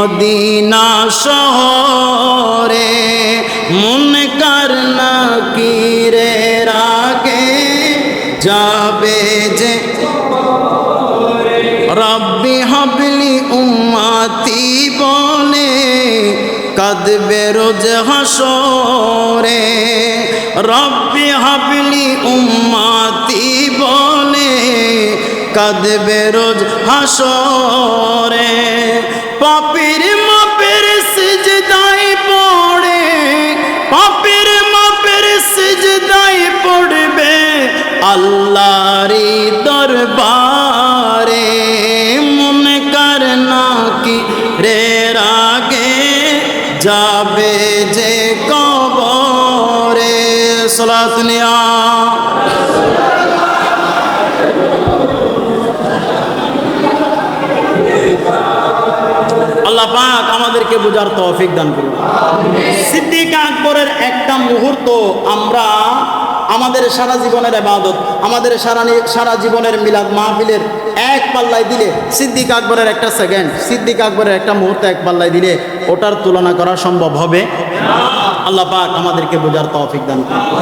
কবরে মন কার না কি রে রাগে যাবে যে রব্বি হাবলি উম্মাতি বলে কাঁদবে রোজ হাসরে। রব্বি হাবলি কাঁদবে রোজ হাসরে। পাপির মাপের সিজদাই পড়ে, পাপির মাপের সিজদাই পড়বে আল্লাহরি দরবারে। মনে কর না কি রে রাগে, যাবে যে কবরে। সলাত নিয়া। পাক আমাদেরকে বোঝার তৌফিক দান করুন। সিদ্দিক আকবরের একটা মুহূর্ত আমরা আমাদের সারা জীবনের আবাদত, আমাদের সারা সারা জীবনের মিলাদ মাহফিলের এক পাল্লায় দিলে সিদ্দিক আকবরের একটা সেকেন্ড সিদ্দিক আকবরের একটা মুহূর্ত এক পাল্লায় দিলে ওটার তুলনা করা সম্ভব হবে। আল্লাহ পাক আমাদেরকে বোঝার তৌফিক দান করুন।